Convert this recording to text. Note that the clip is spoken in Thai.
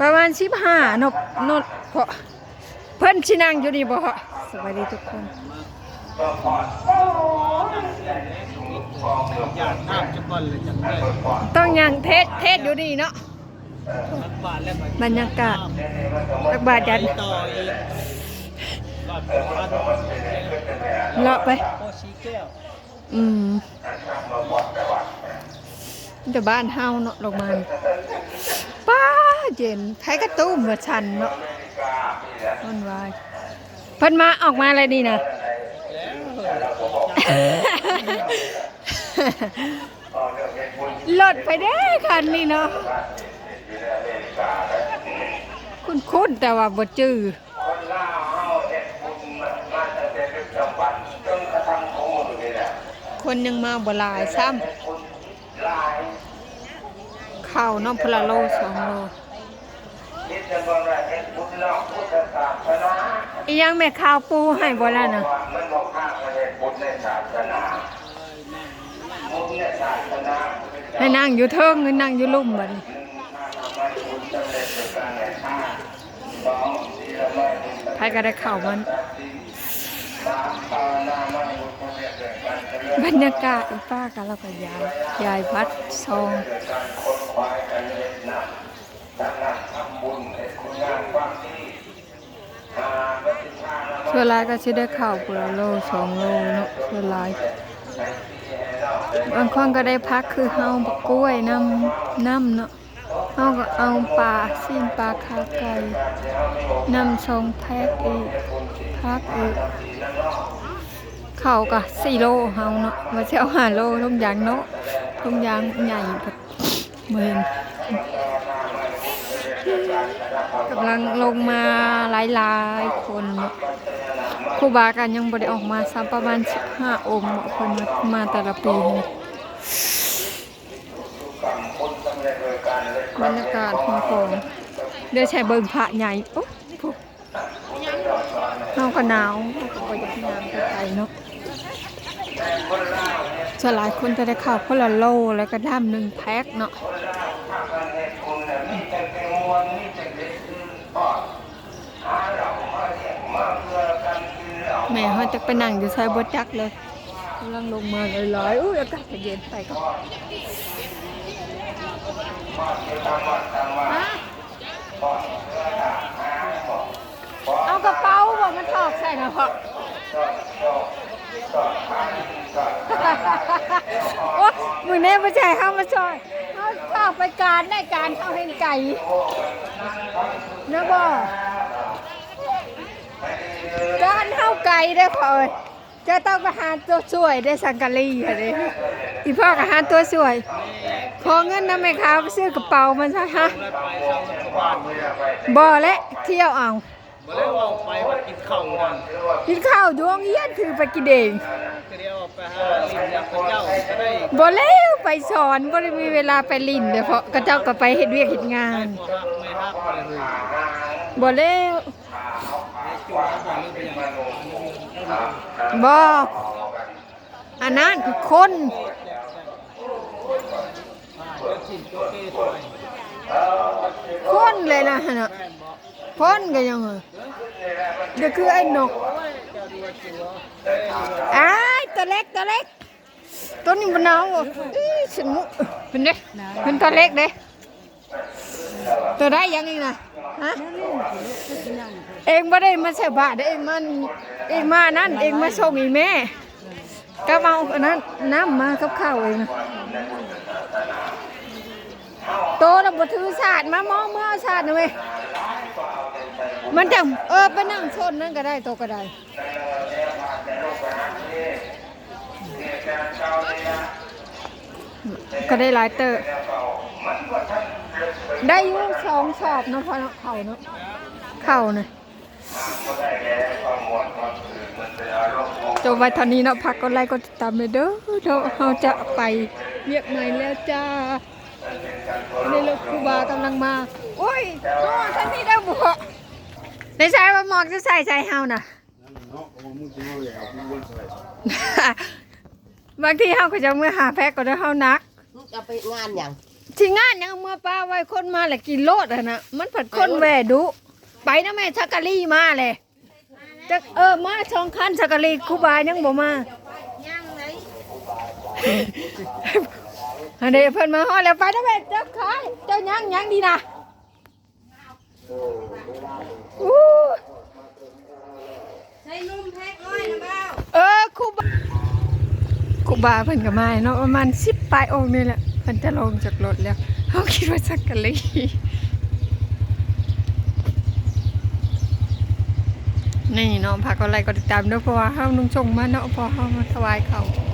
ประมาณสิบห้านบนดเพราะเพิ่นชินังอยู่นี่บ่เหรอสวัสดีทุกคนต้องได้ต้องยังเทศเทศอยู่นี่เนาะบรรยากาศตักบาทยันต่ออีกรอดพันเลาะไปโอ ชีแก้วบ้านเฮาเนาะลงมาป้าเย็นไผกระตุ้มว่าชันเนาะมันวายเพิ่นมาออกมาอะไรนี่นะหลดไปเด้คันนี้เนาะคุณคุณแต่ว่าบ่จื้อคนยังมาบ่ลายซ้ำ ข้าวน้ำพละโลสองโลอียังแม่ข้าวปูให้บ่แล้วนะให้นั่งอยู่เทิงหรือนั่งอยู่ลุ่มบัดนี้ใครก็ได้ข้าวมัน บรรยากาศอีป้ากันแล้วก็ยายยายพัดซองเชื่อลายก็ชิได้ข่าวปุระโลสองโลเนาะเชื่อลายบางคนก็ได้พักคือเฮาบักกล้วยน้ำน้ำเนาะเฮาก็เอาปลาสิ้นปลาคาไก่น้ำชองแพ็กอีกพักอีก เขาก็สี่โลเฮาเนาะมาเช่าหาโลทุ่งยางเนาะทุ่งยางใหญ่แบบเมือนกำลังลงมาหลายๆคนเนาะครูบากันยังบ่ได้ออกมาซ้ำประมาณ15องค์เนาะคนมามาแต่ละปีนี่บรรยากาศของผมเดี๋ยวใช้เบิ่งพระใหญ่โอ้เฮาก็หนาวเฮาก็อยากน้ำไปไกลเนาะ จะหลายคนจะได้ข่าวคนละโลแล้วก็ด้ามหนึ่งแพ็คเนาะแม่เขาจะไปนั่งอยู่ใช้บดจักเลยกำลังลงมาเลยลอยๆอุ้ยอากาศเย็นไปก็เอากระเป๋าบ่มันถอกใส่นะพ่อ โอ้มือแน่ไม่ใช่ข้ามาช่วยเขาเข้าไปการได้การเข้าเห็นไก่นะบ่การเข้าไก่ได้พอจะต้องไปหาตัวช่วยได้สังกะลีอะเด้อีพ่อก็หาตัวช่วย ขอเงินนะแม่ค้าไปซื้อกระเป๋ามันซะฮะได้ไปสองบ้านบ่และเที่ยวเอา บ่ได้ว่าไปว่ากินข้าวนั่นกินข้าวดวงเยี่ยนคือไปกินเองก็เดียวไปหาลิงยักษ์พระเจ้าก็ได้บ่แล้วไปสอนบ่ได้มีเวลาไปลินเด้อเพราะกระเจ้าก็ไปเฮ็ดเวียกเฮ็ดงานบ่ฮักไม่ฮักไปเลยบ่แล้วจุ่มบ่ลืมไปอย่างบ่อันนั้นคือคน เดี๋ยวกินโจเก้ไปคนเลยนะหั่นน่ะคนก็ยังเออเดี๋ยวคือไอ้นกอ้ายตัวเล็กตัวเล็กตัวนี้มันเอาอีสมุเป็นเด้เป็นตัวเล็กเด้ตัวได้ยังอีกนะฮะเองบ่ได้มาใส่บาตรเด้เองมันเองมานั่นเองมาส่งอีแม่ก็เอาอันนั้นน้ำมากับข้าวเองนะ โตแล้วบ่ถือศาสตร์มามองเมือเอศาสตร์นะเว้ยมันจังเออไปนั่งชนนั่นก็ได้โตก็ได้ก็ได้หลายเตอร์ได้ยุ่สองชอบเนาะพอเข่าเนาะเข่าเนาะจบไว้เท่านี้เนาะพักก็ไลค์ก็ตามเลยเด้อเดี๋ยวเราจะไปเรียกใหม่แล้วจ้า นรถครูบากำลังมา โอ้ยโอ้ท่านนี่ได้บุกในใช้ว่าหมอกจะใส่ใจเฮาน่ะบางทีเฮาก็จะเมื่อหาแพ็กก็ได้เฮานักจะไปงานอย่างที่งานยังเอามื่อป้าไว้คนมาแหละกินโลดอะนะมันผัดคนแหวดุ ไปนะแม่ชักกะลี่มาเลยจะเออมาช่องคันชักกะลี่ครูบายังบ่มายังเลย อันนี้เพิ่นมาฮอดแล้วไปนะแม่เจ้าขายเจ้ายังยังดีนะอู้ใช้นุ่มแพ็คอ้อยนะเบ้าเออครูบาครูบาเพิ่นก็มาเนาะประมาณ10ปลายองค์นี่แหละเพิ่นจะลงจากรถแล้วเฮาคิดว่าชักกะลี่นี่เนาะพากก็ไลค์ก็ติดตามด้วยเพราะว่าเฮานุ่งชงมาเนาะเพอเฮามาถวายเขาว